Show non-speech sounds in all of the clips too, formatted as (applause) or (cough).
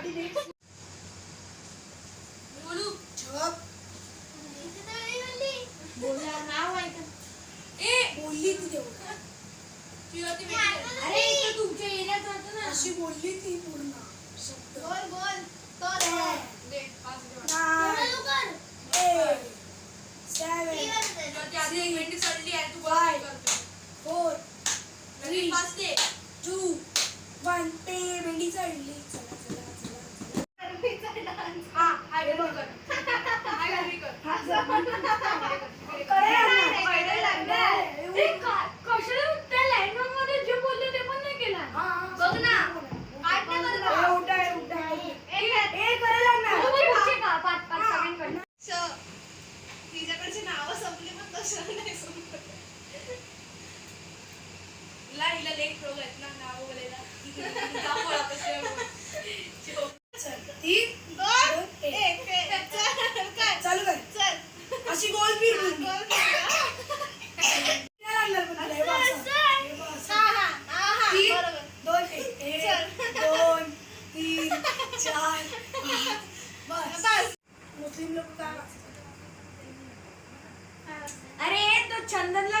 coordinates. I घरी कर. I घरी (laughs) अरे तो चंदनला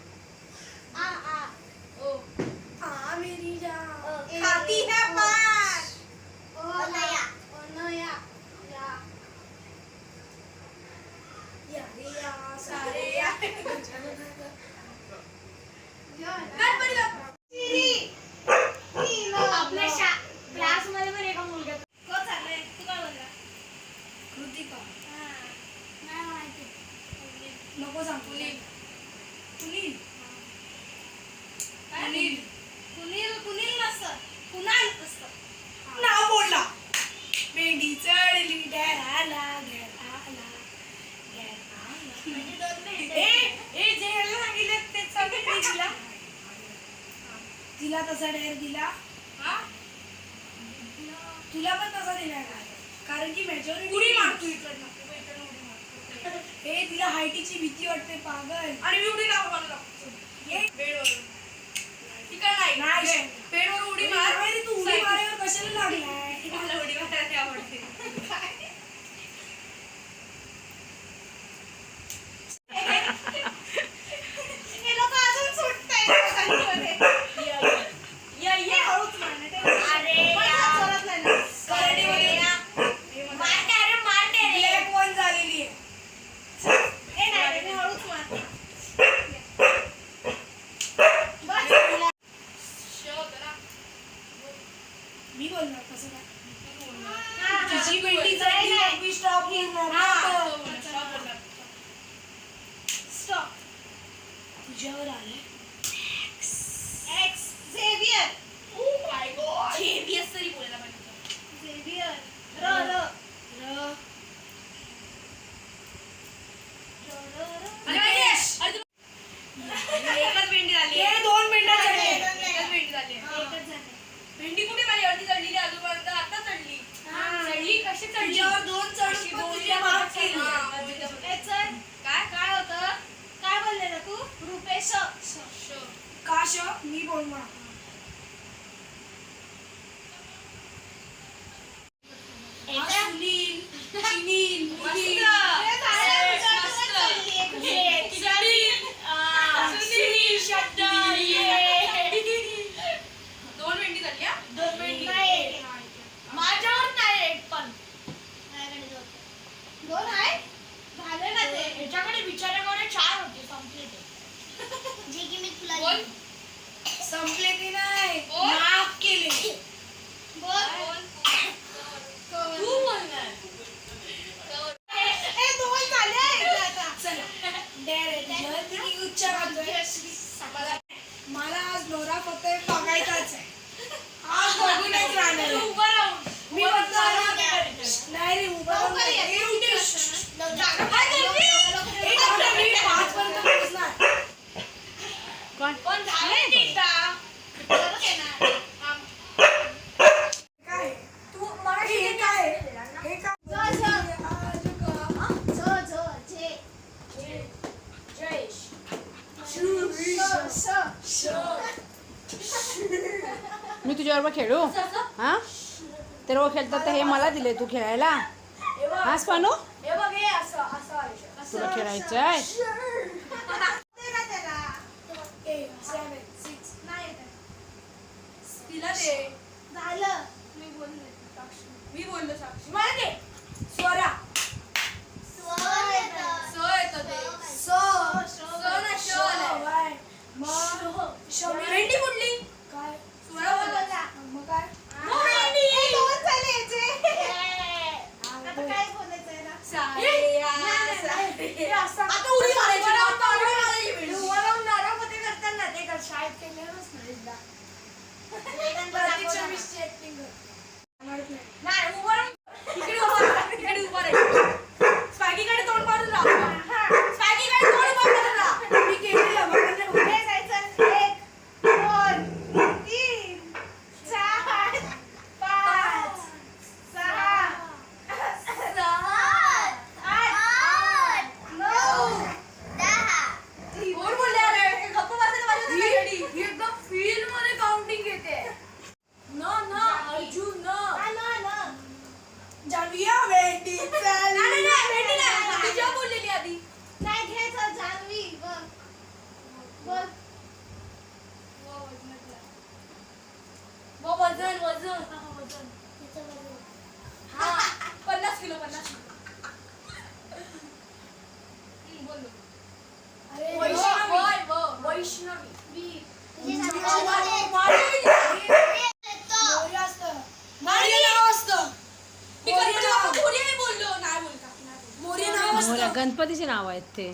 तुला पण तसा दिला नाही. कारण की मेजॉरिटी उडी मारतो इकडनं हे तिला हायटीची भीती वाटते पागल. आणि मी उडी लावा मला ये बेडवर नाही. पेडवर उडी तू उडी माझी पेंटीचा स्टॉप स्टॉप तुझ्यावर संपले की नाही? माफ केले. बोल. तू उच्चार मला आज नोरा फक्त बघायचाच आहे. आज बघूनच (laughs) राहणार उभं राहून. मी म्हणतो नाही रे उभं राहून मी तुझ्याबरोबर खेळू? हा? तर रोज खेळतात हे मला दिले तू खेळायला. हाच पानू तुला खेळायचं आहे (laughs) सेवन सिक्स नाही तिला दे. झालं. मी बोलले साक्षी. मी बोललो साक्षी. मला दे स्वरा गणपतीचे नाव आहेत ते.